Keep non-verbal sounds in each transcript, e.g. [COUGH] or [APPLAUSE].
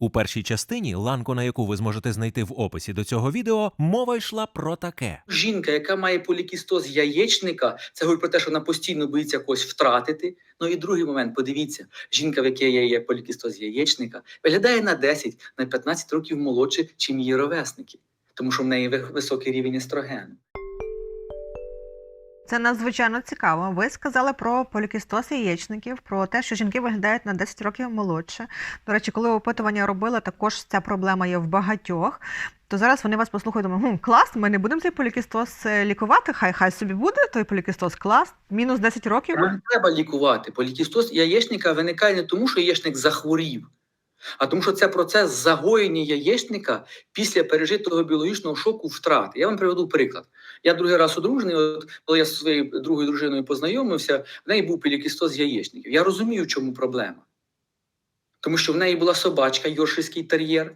У першій частині, ланку на яку ви зможете знайти в описі до цього відео, мова йшла про таке. Жінка, яка має полікістоз яєчника, це говорить про те, що вона постійно боїться когось втратити. Ну і другий момент, подивіться, жінка, в якій є, полікістоз яєчника, виглядає на 10, на 15 років молодше, чим її ровесники, тому що в неї ви- високий рівень естрогену. Це надзвичайно цікаво. Ви сказали про полікістоз яєчників, про те, що жінки виглядають на 10 років молодше. До речі, коли опитування робили, також ця проблема є в багатьох. То зараз вони вас послухають, думають, хм, клас, ми не будемо цей полікістоз е, лікувати. Хай хай собі буде той полікістоз, клас, мінус 10 років. Не треба лікувати. Полікістоз яєчника виникає не тому, що яєчник захворів, а тому, що це процес загоєння яєчника після пережитого біологічного шоку втрати. Я вам приведу приклад. Я другий раз одружений, от коли я зі своєю другою дружиною познайомився, в неї був полікістоз яєчників. Я розумію, в чому проблема. Тому що в неї була собачка, йоршиський тер'єр.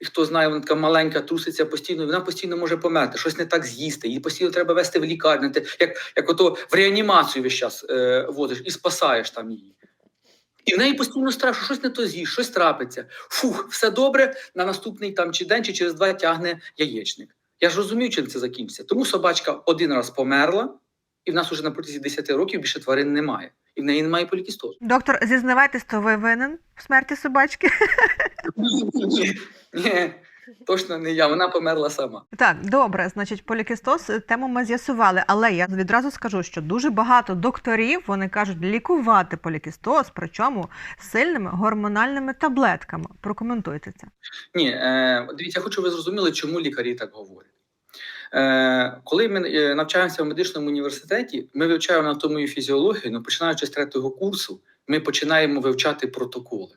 І хто знає, вона така маленька, труситься постійно, вона постійно може померти, щось не так з'їсти, її постійно треба вести в лікарню, як, як ото в реанімацію весь час е, водиш і спасаєш там її. І в неї постійно страшно, щось не то з'їсть, щось трапиться. Фух, все добре, на наступний там чи день, чи через два тягне яєчник. Я ж розумію, чим це закінчиться. Тому собачка один раз померла, і в нас уже на протязі 10 років більше тварин немає. І в неї немає полікістозу. Доктор, зізнавайтесь, то ви винен в смерті собачки. Ні, ні, точно не я. Вона померла сама. Так, добре, значить, полікістоз е, тему ми з'ясували, але я відразу скажу, що дуже багато докторів вони кажуть лікувати полікістоз, причому сильними гормональними таблетками. Прокоментуйте це. Ні, е, дивіться, я хочу, ви зрозуміли, чому лікарі так говорять. Е, коли ми е, навчаємося в медичному університеті, ми вивчаємо анатомію і фізіологію, ну, починаючи з третього курсу, ми починаємо вивчати протоколи.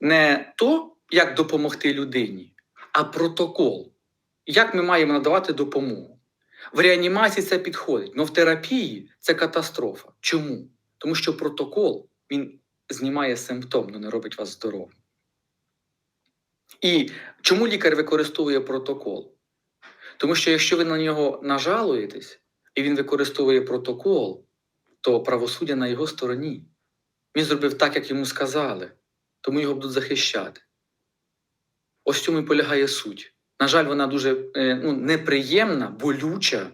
Не то, як допомогти людині, а протокол. Як ми маємо надавати допомогу. В реанімації це підходить, але в терапії це катастрофа. Чому? Тому що протокол він знімає симптом, але не робить вас здоровим. І чому лікар використовує протокол? Тому що якщо ви на нього нажалуєтесь і він використовує протокол, то правосуддя на його стороні. Він зробив так, як йому сказали, тому його будуть захищати. Ось цьому і полягає суть. На жаль, вона дуже е, ну, неприємна, болюча,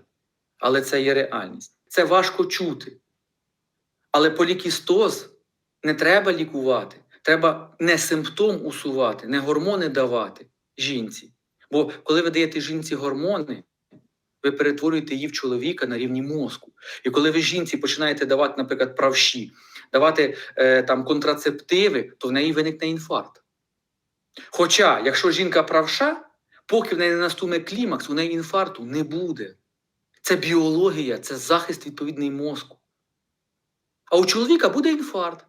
але це є реальність. Це важко чути. Але полікістоз не треба лікувати. Треба не симптом усувати, не гормони давати жінці. Бо коли ви даєте жінці гормони, ви перетворюєте її в чоловіка на рівні мозку. І коли ви жінці починаєте давати, наприклад, правші, давати е, там контрацептиви, то в неї виникне інфаркт. Хоча, якщо жінка правша, поки в неї не настуне клімакс, у неї інфаркту не буде. Це біологія, це захист відповідний мозку. А у чоловіка буде інфаркт.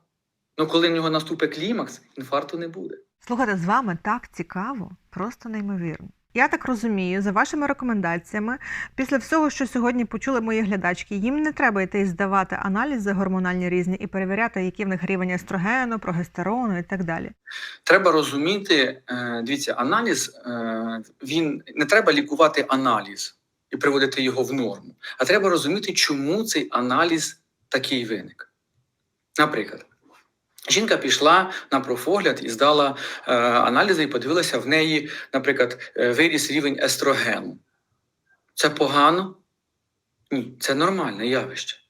Ну, коли в нього наступить клімакс, інфаркту не буде. Слухайте, з вами так цікаво, просто неймовірно. Я так розумію, за вашими рекомендаціями, після всього, що сьогодні почули мої глядачки, їм не треба йти здавати аналізи гормональні різні і перевіряти, які в них рівень естрогену, прогестерону і так далі. Треба розуміти, е, дивіться, аналіз е, він не треба лікувати аналіз і приводити його в норму, а треба розуміти, чому цей аналіз такий виник. Наприклад, жінка пішла на профогляд і здала е, аналізи і подивилася в неї, наприклад, е, виріс рівень естрогену. Це погано? Ні, це нормальне явище.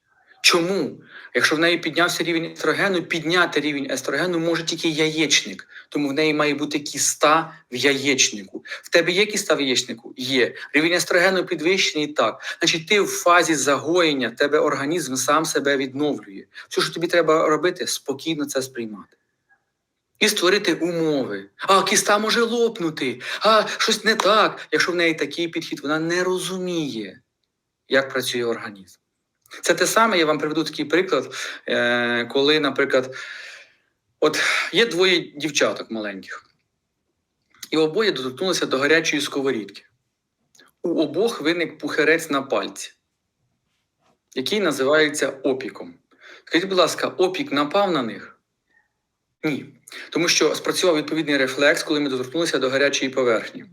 Чому? Якщо в неї піднявся рівень естрогену, підняти рівень естрогену може тільки яєчник, тому в неї має бути кіста в яєчнику. В тебе є кіста в яєчнику? Є. Рівень естрогену підвищений так. Значить, ти в фазі загоєння, тебе організм сам себе відновлює. Все, що тобі треба робити, спокійно це сприймати. І створити умови. А кіста може лопнути, а щось не так. Якщо в неї такий підхід, вона не розуміє, як працює організм. Це те саме, я вам приведу такий приклад, е, коли, наприклад, от є двоє дівчаток маленьких, і обоє доторкнулися до гарячої сковорідки. У обох виник пухерець на пальці, який називається опіком. Скажіть, будь ласка, опік напав на них? Ні. Тому що спрацював відповідний рефлекс, коли ми доторкнулися до гарячої поверхні.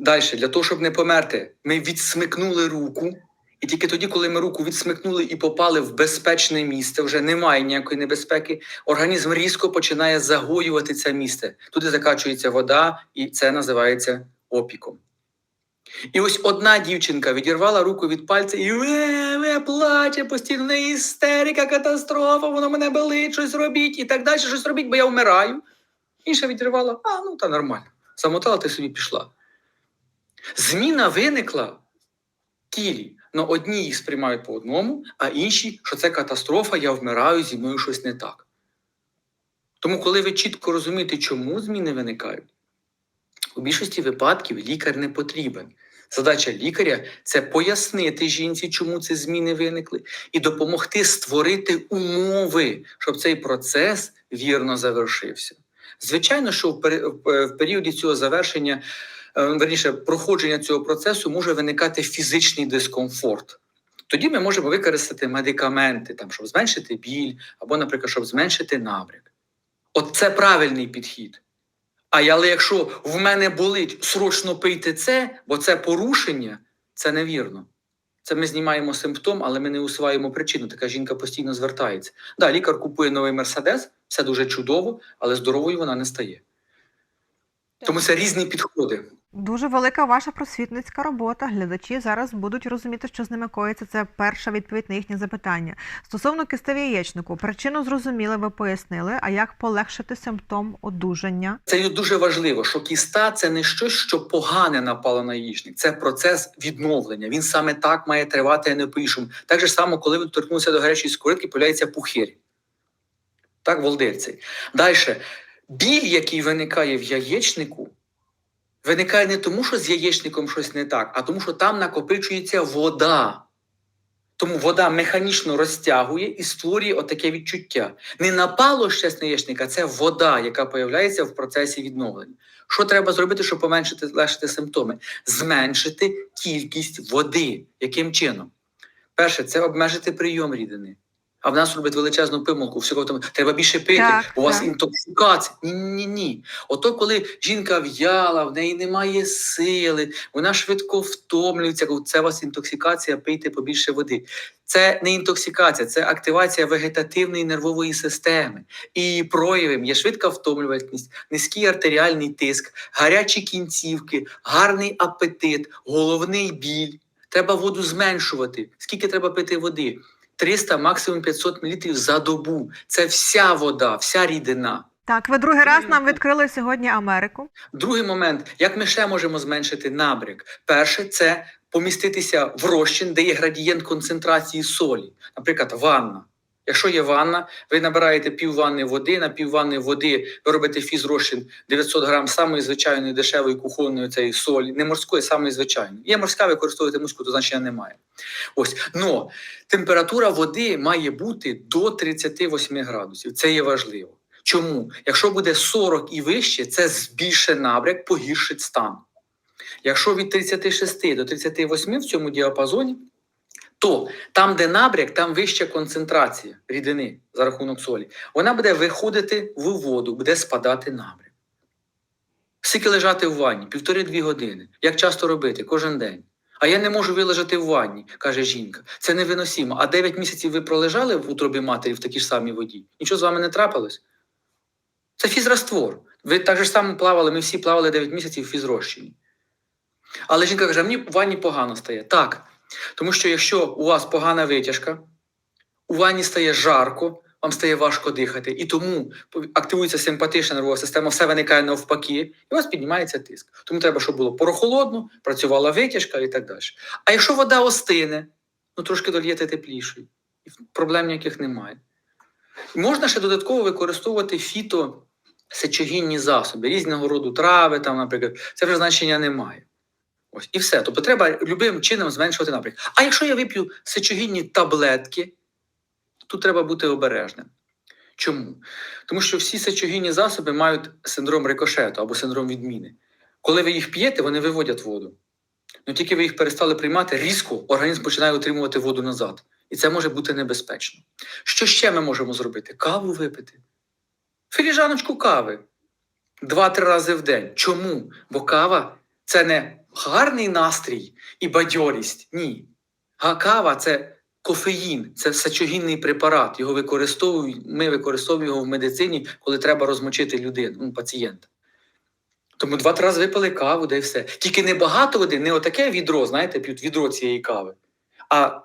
Далі, для того, щоб не померти, ми відсмикнули руку І тільки тоді, коли ми руку відсмикнули і попали в безпечне місце, вже немає ніякої небезпеки, організм різко починає загоювати це місце. Туди закачується вода, і це називається опіком. І ось одна дівчинка відірвала руку від пальця і ве, ве, плаче постійно, істерика, катастрофа, воно мене болить, щось робіть і так далі, щось робіть, бо я вмираю. Інша відірвала, а ну та нормально. Замотала, ти собі пішла. Зміна виникла в тілі. Но одні їх сприймають по одному, а інші, що це катастрофа, я вмираю, зі мною щось не так. Тому, коли ви чітко розумієте, чому зміни виникають, у більшості випадків лікар не потрібен. Задача лікаря це пояснити жінці, чому ці зміни виникли, і допомогти створити умови, щоб цей процес вірно завершився. Звичайно, що в в періоді цього завершення, е, верніше, проходження цього процесу може виникати фізичний дискомфорт. Тоді ми можемо використати медикаменти, там, щоб зменшити біль, або, наприклад, щоб зменшити набряк. От це правильний підхід. А але якщо в мене болить, срочно пийте це, бо це порушення, це невірно. Це ми знімаємо симптом, але ми не усуваємо причину. Така жінка постійно звертається. Да, лікар купує новий мерседес, все дуже чудово, але здоровою вона не стає. Тому це різні підходи. Дуже велика ваша просвітницька робота. Глядачі зараз будуть розуміти, що з ними коїться. Це перша відповідь на їхнє запитання. Стосовно кисти в яєчнику, причину зрозуміли, ви пояснили. А як полегшити симптом одужання? Це дуже важливо, що кіста це не щось, що погане напало на яєчник. Це процес відновлення. Він саме так має тривати, а не по-іншому. Так же само, коли ви торкнулися до гарячої скоритки, появляється пухир. Так, волдирці. Далі. Біль, який виникає в яєчнику, виникає не тому, що з яєчником щось не так, а тому, що там накопичується вода. Тому вода механічно розтягує і створює отаке відчуття. Не напало щось на яєчника, це вода, яка появляється в процесі відновлення. Що треба зробити, щоб поменшити легшити симптоми? Зменшити кількість води. Яким чином? Перше, це обмежити прийом рідини. А в нас робить величезну помилку. Всього тому треба більше пити, Так, у вас так. інтоксикація. Ні, ні, ні. Ото коли жінка в'яла, в неї немає сили, вона швидко втомлюється. Це у вас інтоксикація, пийте побільше води. Це не інтоксикація, це активація вегетативної нервової системи. І її проявом є швидка втомлювальність, низький артеріальний тиск, гарячі кінцівки, гарний апетит, головний біль. Треба воду зменшувати. Скільки треба пити води? 300, максимум 500 мл за добу. Це вся вода, вся рідина. Так, ви другий раз нам відкрили сьогодні Америку. Другий момент, як ми ще можемо зменшити набряк? Перше, це поміститися в розчин, де є градієнт концентрації солі, наприклад, ванна. Якщо є ванна, ви набираєте пів ванни води, на пів ванни води ви робите фізрозчин 900 грам самої звичайної дешевої кухонної цієї солі, не морської, самої звичайної. Є морська, використовуєте морську, то значення немає. Ось, но температура води має бути до 38 градусів. Це є важливо. Чому? Якщо буде 40 і вище, це збільшить набряк, погіршить стан. Якщо від 36 до 38 в цьому діапазоні, то там, де набряк, там вища концентрація рідини за рахунок солі. Вона буде виходити в воду, буде спадати набряк. Скільки лежати в ванні? Півтори-дві години. Як часто робити? Кожен день. А я не можу вилежати в ванні, каже жінка. Це невиносимо. А 9 місяців ви пролежали в утробі матері в такій ж самій воді. Нічого з вами не трапилось? Це фізраствор. Ви так же само плавали, ми всі плавали 9 місяців в фізрозчині. Але жінка каже, мені в ванні погано стає. Так. Тому що якщо у вас погана витяжка, у ванні стає жарко, вам стає важко дихати, і тому активується симпатична нервова система, все виникає навпаки, і у вас піднімається тиск. Тому треба, щоб було прохолодно, працювала витяжка і так далі. А якщо вода остине, ну трошки дольєте теплішої, і проблем ніяких немає. Можна ще додатково використовувати фіто сечогінні засоби, різного роду трави, там, наприклад, це вже значення немає. Ось і все. Тобто треба любим чином зменшувати напрямок. А якщо я вип'ю сечогінні таблетки, тут треба бути обережним. Чому? Тому що всі сечогінні засоби мають синдром рикошету або синдром відміни. Коли ви їх п'єте, вони виводять воду. Ну тільки ви їх перестали приймати, різко організм починає отримувати воду назад. І це може бути небезпечно. Що ще ми можемо зробити? Каву випити. Філіжаночку кави два-три рази в день. Чому? Бо кава це не гарний настрій і бадьорість. Ні. А кава це кофеїн, це сечогінний препарат. Його використовують, ми використовуємо його в медицині, коли треба розмочити людину, ну, пацієнта. Тому два-три рази випили каву, де все. Тільки не багато води, не отаке відро, знаєте, п'ють відро цієї кави, а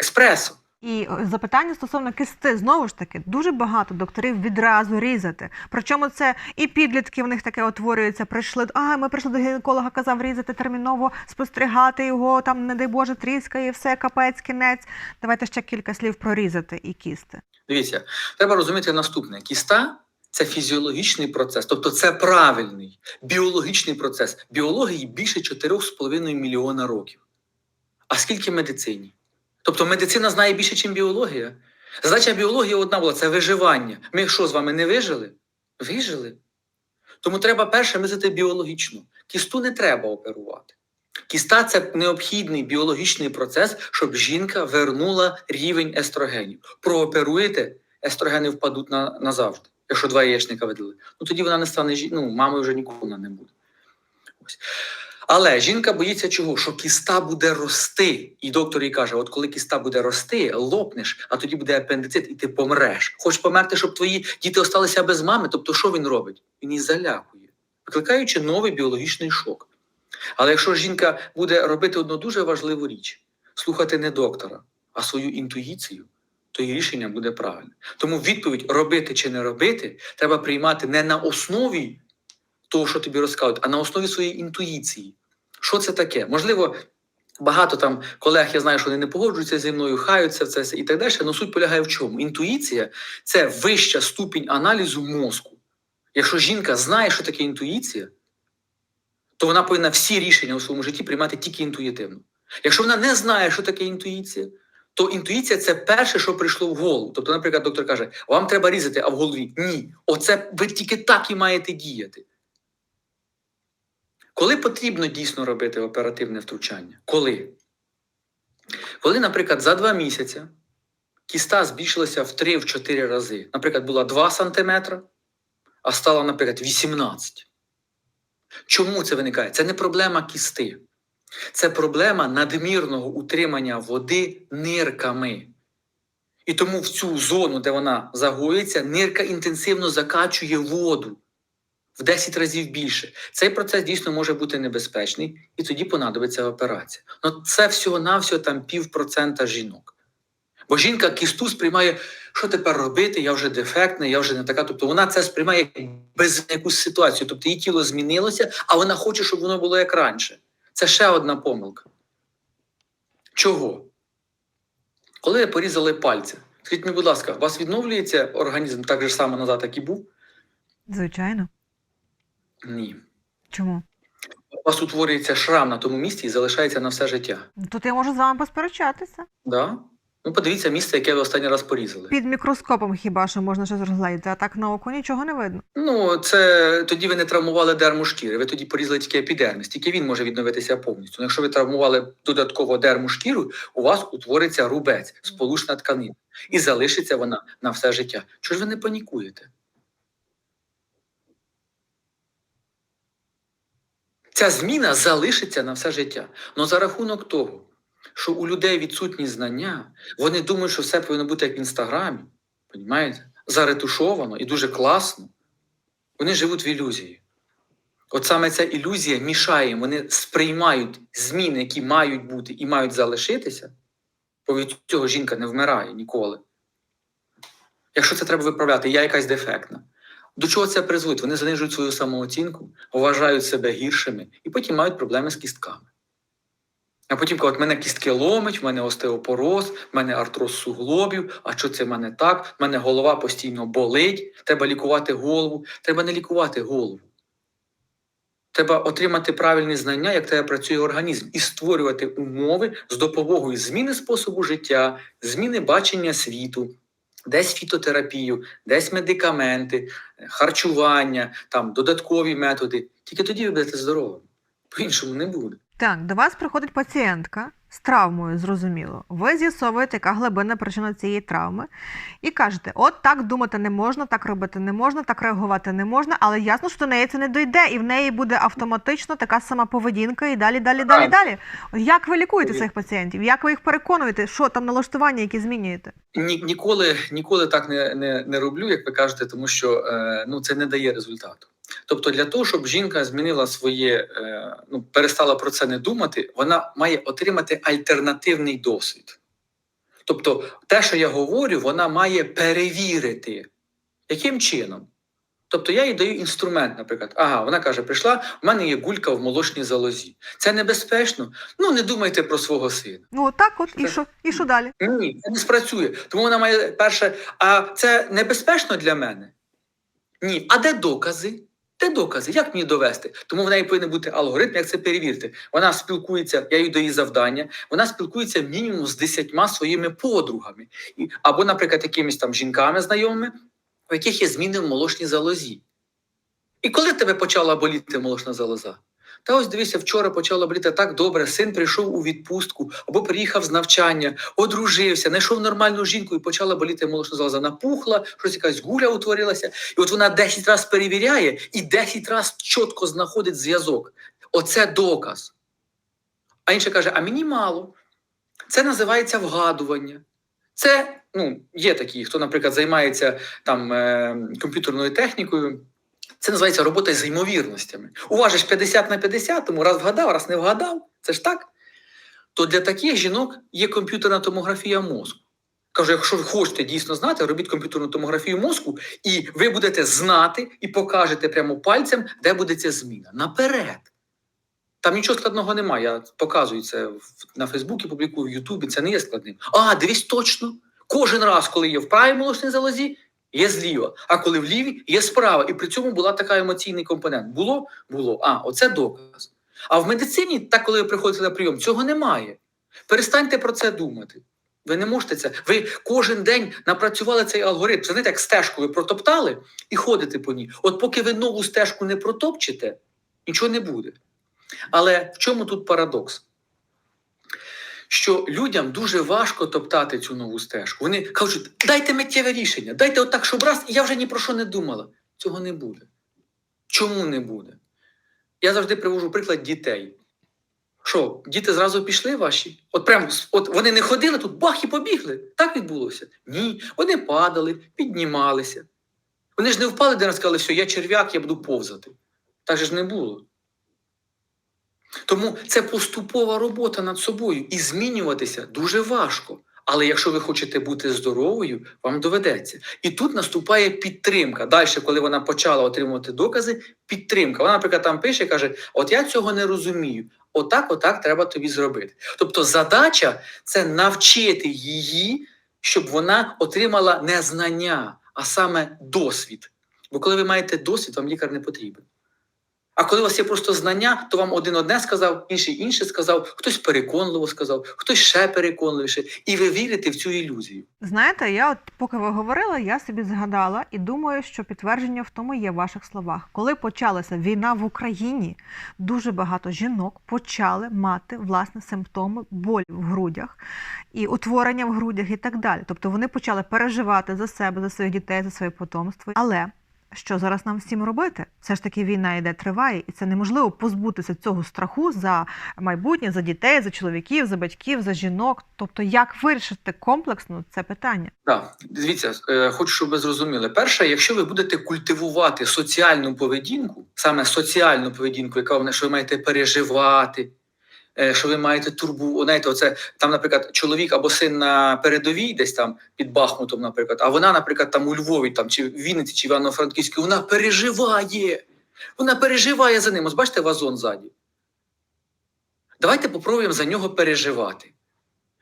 еспресо. І е, запитання стосовно кисти, знову ж таки, дуже багато докторів відразу різати. Причому це і підлітки в них таке утворюється. Прийшли, а ми прийшли до гінеколога, казав різати терміново, спостерігати його, там, не дай Боже, тріскає, все, капець, кінець. Давайте ще кілька слів про різати і кісти. Дивіться, треба розуміти наступне: кіста це фізіологічний процес, тобто це правильний біологічний процес. Біології більше 4,5 мільйона років. А скільки медицині? Тобто медицина знає більше, ніж біологія. Задача біології одна була це виживання. Ми що з вами не вижили? Вижили. Тому треба перше мислити біологічно. Кісту не треба оперувати. Кіста це необхідний біологічний процес, щоб жінка вернула рівень естрогенів. Прооперуєте, естрогени впадуть на, назавжди, якщо два яєчника видали. Ну тоді вона не стане ну, мамою вже ніколи не буде. Ось. Але жінка боїться чого? Що кіста буде рости. І доктор їй каже: от коли кіста буде рости, лопнеш, а тоді буде апендицит, і ти помреш. Хочеш померти, щоб твої діти осталися без мами. Тобто, що він робить? Він її залякує, викликаючи новий біологічний шок. Але якщо жінка буде робити одну дуже важливу річ слухати не доктора, а свою інтуїцію, то її рішення буде правильне. Тому відповідь робити чи не робити треба приймати не на основі того, що тобі розказують, а на основі своєї інтуїції. Що це таке? Можливо, багато там колег, я знаю, що вони не погоджуються зі мною, хаються це і так далі. Але суть полягає в чому? Інтуїція це вища ступінь аналізу мозку. Якщо жінка знає, що таке інтуїція, то вона повинна всі рішення у своєму житті приймати тільки інтуїтивно. Якщо вона не знає, що таке інтуїція, то інтуїція це перше, що прийшло в голову. Тобто, наприклад, доктор каже: вам треба різати, а в голові ні. Оце ви тільки так і маєте діяти. Коли потрібно дійсно робити оперативне втручання? Коли? Коли, наприклад, за два місяці кіста збільшилася в 3-4 рази. Наприклад, була 2 см, а стала, наприклад, 18. Чому це виникає? Це не проблема кісти. Це проблема надмірного утримання води нирками. І тому в цю зону, де вона загоюється, нирка інтенсивно закачує воду в 10 разів більше. Цей процес дійсно може бути небезпечний, і тоді понадобиться операція. Ну це всього-навсього там півпроцента жінок. Бо жінка кісту сприймає, що тепер робити, я вже дефектна, я вже не така. Тобто вона це сприймає без якусь ситуацію. Тобто її тіло змінилося, а вона хоче, щоб воно було як раніше. Це ще одна помилка. Чого? Коли порізали пальці, скажіть мені, будь ласка, у вас відновлюється організм так же само назад, як і був? Звичайно. Ні. Чому? У вас утворюється шрам на тому місці і залишається на все життя. Тут я можу з вами посперечатися. Да? Ну, подивіться місце, яке ви останній раз порізали. Під мікроскопом хіба що можна щось розгледіти, а так на око нічого не видно. Ну, це тоді ви не травмували дерму шкіри, ви тоді порізали тільки епідерміс, тільки він може відновитися повністю. Ну, якщо ви травмували додатково дерму шкіру, у вас утвориться рубець, сполучна тканина, і залишиться вона на все життя. Чого ж ви не панікуєте? Ця зміна залишиться на все життя. Но за рахунок того, що у людей відсутні знання, вони думають, що все повинно бути як в інстаграмі, понімаєте? Заретушовано і дуже класно. Вони живуть в ілюзії. От саме ця ілюзія мішає, вони сприймають зміни, які мають бути і мають залишитися, бо від цього жінка не вмирає ніколи. Якщо це треба виправляти, я якась дефектна. До чого це призводить? Вони занижують свою самооцінку, вважають себе гіршими і потім мають проблеми з кістками. А потім кажуть, в мене кістки ломить, в мене остеопороз, в мене артроз суглобів, а що це в мене так? В мене голова постійно болить, треба лікувати голову. Треба не лікувати голову. Треба отримати правильні знання, як тебе працює організм, і створювати умови з допомогою зміни способу життя, зміни бачення світу, десь фітотерапію, десь медикаменти, харчування, там додаткові методи. Тільки тоді ви будете здоровими. По-іншому не буде. Так, до вас приходить пацієнтка з травмою, зрозуміло. Ви з'ясовуєте, яка глибинна причина цієї травми, і кажете: от так думати не можна, так робити не можна, так реагувати не можна, але ясно, що до неї це не дойде, і в неї буде автоматично така сама поведінка, і далі, далі, далі, далі. Як ви лікуєте цих пацієнтів? Як ви їх переконуєте, що там налаштування, які змінюєте? Ні, ніколи, ніколи так не, не, не роблю, як ви кажете, тому що е, ну, це не дає результату. Тобто, для того, щоб жінка змінила своє, е, ну, перестала про це не думати, вона має отримати альтернативний досвід. Тобто, те, що я говорю, вона має перевірити. Яким чином? Тобто я їй даю інструмент, наприклад. Ага, вона каже: прийшла, в мене є гулька в молочній залозі. Це небезпечно. Ну, не думайте про свого сина. Ну так, от і що? І що далі? Ні, це не спрацює. Тому вона має перше, а це небезпечно для мене? Ні. А де докази? Де докази? Як мені довести? Тому в неї повинен бути алгоритм, як це перевірити. Вона спілкується, я їй даю завдання, вона спілкується мінімум з десятьма своїми подругами. Або, наприклад, якимись там жінками знайомими, у яких є зміни в молочній залозі. І коли тебе почала боліти молочна залоза? Та ось дивися, вчора почала боліти так добре. Син прийшов у відпустку або приїхав з навчання, одружився, знайшов нормальну жінку і почала боліти молочна залоза. Напухла, щось якась гуля утворилася. І от вона 10 разів перевіряє і 10 разів чітко знаходить зв'язок. Оце доказ. А інша каже: а мені мало. Це називається вгадування. Це ну, є такі, хто, наприклад, займається там е, комп'ютерною технікою. Це називається робота з ймовірностями. Уважиш 50 на 50, тому раз вгадав, раз не вгадав. Це ж так. То для таких жінок є комп'ютерна томографія мозку. Кажу, якщо ви хочете дійсно знати, робіть комп'ютерну томографію мозку, і ви будете знати і покажете прямо пальцем, де буде ця зміна. Наперед. Там нічого складного немає. Я показую це на Фейсбуці, публікую в Ютубі. Це не є складним. А, дивись точно. Кожен раз, коли є в правій молочній залозі, є зліва. А коли в лівій, є справа. І при цьому була така емоційний компонент. Було? Було. А, оце доказ. А в медицині, так коли ви приходите на прийом, цього немає. Перестаньте про це думати. Ви не можете це. Ви кожен день напрацювали цей алгоритм. Це знаєте, як стежку ви протоптали і ходите по ній. От поки ви нову стежку не протопчете, нічого не буде. Але в чому тут парадокс? Що людям дуже важко топтати цю нову стежку. Вони кажуть, дайте миттєве рішення, дайте отак, щоб раз, і я вже ні про що не думала. Цього не буде. Чому не буде? Я завжди привожу приклад дітей. Що, діти зразу пішли ваші? От прям от вони не ходили тут, бах і побігли. Так відбулося? Ні. Вони падали, піднімалися. Вони ж не впали, де сказали, все, я черв'як, я буду повзати. Так же ж не було. Тому це поступова робота над собою, і змінюватися дуже важко. Але якщо ви хочете бути здоровою, вам доведеться. І тут наступає підтримка. Далі, коли вона почала отримувати докази, підтримка. Вона, наприклад, там пише, каже: От я цього не розумію. Отак, отак треба тобі зробити. Тобто, задача це навчити її, щоб вона отримала не знання, а саме досвід. Бо коли ви маєте досвід, вам лікар не потрібен. А коли у вас є просто знання, то вам один одне сказав, інший інше сказав, хтось переконливо сказав, хтось ще переконливіше, і ви вірите в цю ілюзію. Знаєте, я от поки ви говорили, я собі згадала і думаю, що підтвердження в тому є в ваших словах. Коли почалася війна в Україні, дуже багато жінок почали мати власне симптоми болі в грудях і утворення в грудях і так далі. Тобто вони почали переживати за себе, за своїх дітей, за своє потомство. Але що зараз нам всім робити? Все ж таки війна йде, триває, і це неможливо позбутися цього страху за майбутнє, за дітей, за чоловіків, за батьків, за жінок. Тобто, як вирішити комплексно це питання? Так, дивіться, е, хочу, щоб ви зрозуміли. Перше, якщо ви будете культивувати соціальну поведінку, саме соціальну поведінку, яка вона, що ви маєте переживати, що ви маєте турбу, знаєте, оце там, наприклад, чоловік або син на передовій, десь там під Бахмутом, наприклад, а вона, наприклад, там у Львові, там чи в Вінниці, чи Івано-Франківській, вона переживає. Вона переживає за ним. Ось бачите вазон ззаді. Давайте попробуємо за нього переживати.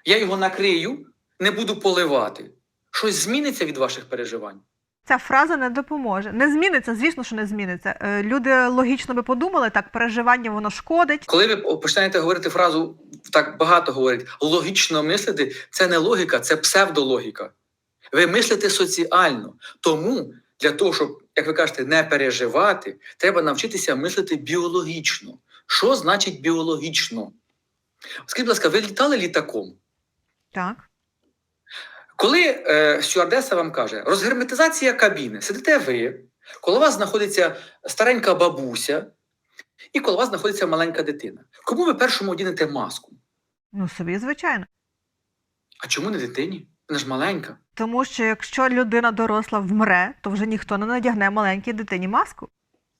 Я його накрию, не буду поливати. Щось зміниться від ваших переживань? Ця фраза не допоможе. Не зміниться, звісно, що не зміниться. Е, Люди логічно би подумали, так переживання воно шкодить. Коли ви починаєте говорити фразу, так багато говорить, логічно мислити, це не логіка, це псевдологіка. Ви мислите соціально. Тому для того, щоб, як ви кажете, не переживати, треба навчитися мислити біологічно. Що значить біологічно? Скажіть, будь ласка, ви літали літаком? Так. Коли е, стюардеса вам каже, розгерметизація кабіни, сидите ви, коло вас знаходиться старенька бабуся, і коло вас знаходиться маленька дитина. Кому ви першому одінете маску? Ну, собі, звичайно. А чому не дитині? Вона ж маленька. Тому що якщо людина доросла вмре, то вже ніхто не надягне маленькій дитині маску.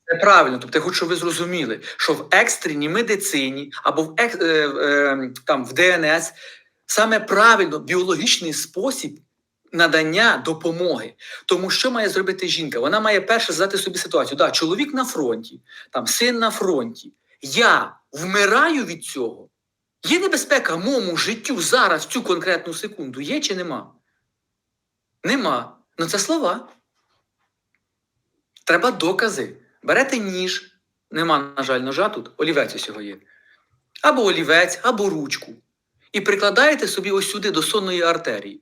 Це правильно. Тобто, я хочу, щоб ви зрозуміли, що в екстреній медицині або в, ек, е, е, там, в ДНС саме правильно біологічний спосіб надання допомоги. Тому що має зробити жінка? Вона має перше задати собі ситуацію. Да, чоловік на фронті, там, син на фронті. Я вмираю від цього. Є небезпека моєму життю зараз, в цю конкретну секунду? Є чи нема? Нема. Ну це слова. Треба докази. Берете ніж, нема, на жаль, ножа тут, олівець усього є. Або олівець, або ручку. І прикладаєте собі ось сюди до сонної артерії,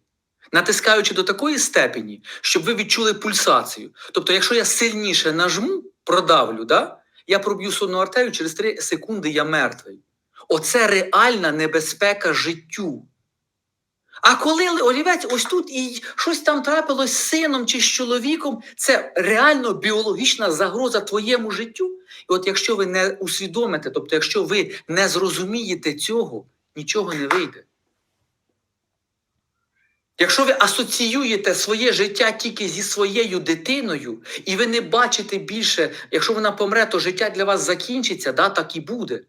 натискаючи до такої степені, щоб ви відчули пульсацію. Тобто, якщо я сильніше нажму, продавлю, да? я проб'ю сонну артерію, через 3 секунди я мертвий. Оце реальна небезпека життю. А коли олівець ось тут і щось там трапилось з сином чи з чоловіком, це реально біологічна загроза твоєму життю. І от якщо ви не усвідомите, тобто, якщо ви не зрозумієте цього, нічого не вийде. Якщо ви асоціюєте своє життя тільки зі своєю дитиною, і ви не бачите більше, якщо вона помре, то життя для вас закінчиться, да, так і буде.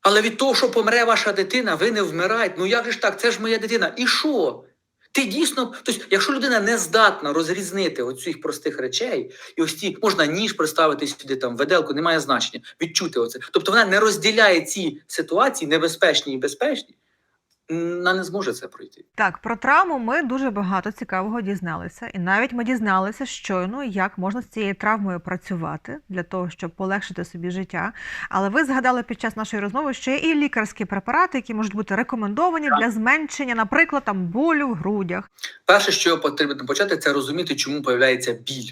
Але від того, що помре ваша дитина, ви не вмираєте. Ну як же ж так? Це ж моя дитина. І що? Ти дійсно, тобто, якщо людина не здатна розрізнити оцих простих речей, і ось ці можна ніж представити сюди, там веделку, немає значення, відчути оце. Тобто вона не розділяє ці ситуації, небезпечні і безпечні, вона не зможе це пройти. Так, про травму ми дуже багато цікавого дізналися, і навіть ми дізналися щойно, як можна з цією травмою працювати для того, щоб полегшити собі життя. Але ви згадали під час нашої розмови, що є і лікарські препарати, які можуть бути рекомендовані для зменшення, наприклад, там болю в грудях. Перше, що потрібно почати, це розуміти, чому появляється біль.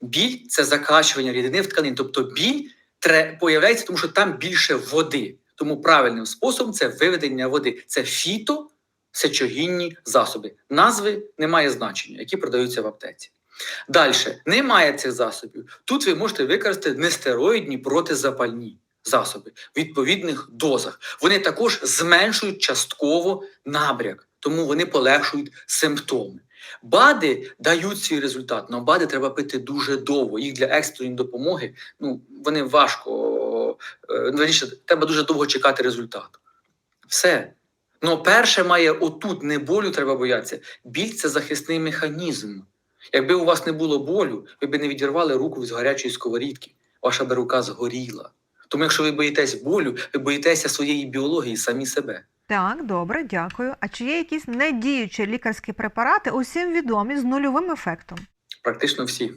Біль це закачування рідини в тканин. Тобто біль тре, появляється, тому що там більше води. Тому правильним способом це виведення води. Це фіто сечогінні засоби. Назви немає значення, які продаються в аптеці. Далі немає цих засобів. Тут ви можете використати нестероїдні протизапальні засоби в відповідних дозах. Вони також зменшують частково набряк, тому вони полегшують симптоми. БАДи дають свій результат, але БАДи треба пити дуже довго. Їх для екстреної допомоги ну, вони важко. е, ну, треба дуже довго чекати результату. Все. Ну, перше має отут не болю треба боятися. Біль це захисний механізм. Якби у вас не було болю, ви б не відірвали руку з гарячої сковорідки. Ваша би рука згоріла. Тому, якщо ви боїтесь болю, ви боїтеся своєї біології, самі себе. Так, добре, дякую. А чи є якісь недіючі лікарські препарати, усім відомі з нульовим ефектом? Практично всі.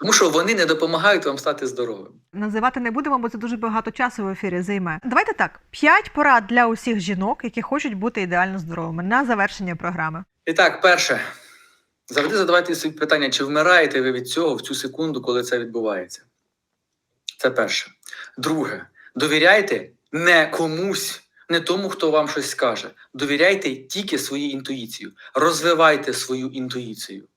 Тому що вони не допомагають вам стати здоровим. Називати не будемо, бо це дуже багато часу в ефірі займе. Давайте так: п'ять порад для усіх жінок, які хочуть бути ідеально здоровими на завершення програми. І так, перше, завжди задавайте собі питання, чи вмираєте ви від цього в цю секунду, коли це відбувається. Це перше. Друге, довіряйте не комусь, не тому, хто вам щось скаже. Довіряйте тільки своїй інтуїції. Розвивайте свою інтуїцію.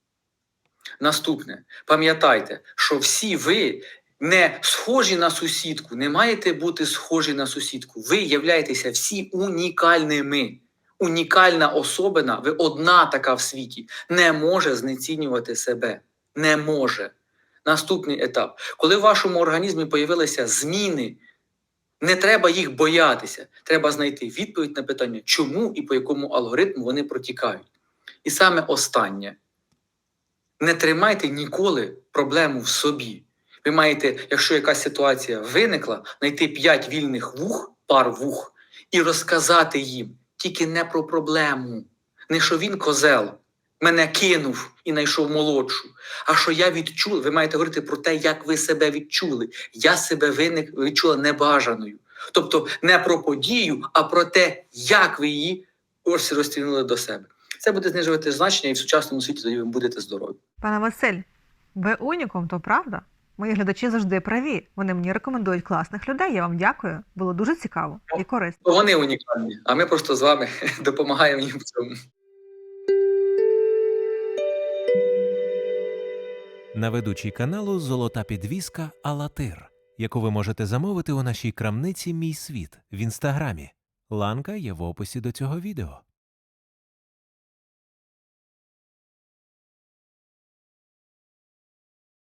Наступне, пам'ятайте, що всі ви не схожі на сусідку, не маєте бути схожі на сусідку. Ви являєтеся всі унікальними. Унікальна особина, ви одна така в світі, не може знецінювати себе. Не може. Наступний етап. Коли в вашому організмі появилися зміни, не треба їх боятися. Треба знайти відповідь на питання, чому і по якому алгоритму вони протікають. І саме останнє. Не тримайте ніколи проблему в собі. Ви маєте, якщо якась ситуація виникла, знайти п'ять вільних вух, пар вух, і розказати їм тільки не про проблему, не що він козел, мене кинув і знайшов молодшу. А що я відчула, ви маєте говорити про те, як ви себе відчули. Я себе виник відчула небажаною. Тобто не про подію, а про те, як ви її ось розтягнули до себе. Це буде знижувати значення, і в сучасному світі тоді ви будете здорові. Пане Василь, ви унікум, то правда? Мої глядачі завжди праві. Вони мені рекомендують класних людей. Я вам дякую. Було дуже цікаво і корисно. Вони унікальні, а ми просто з вами [LAUGHS] допомагаємо їм в цьому. На ведучій каналу Золота підвіска Алатир, яку ви можете замовити у нашій крамниці Мій світ в інстаграмі. Ланка є в описі до цього відео.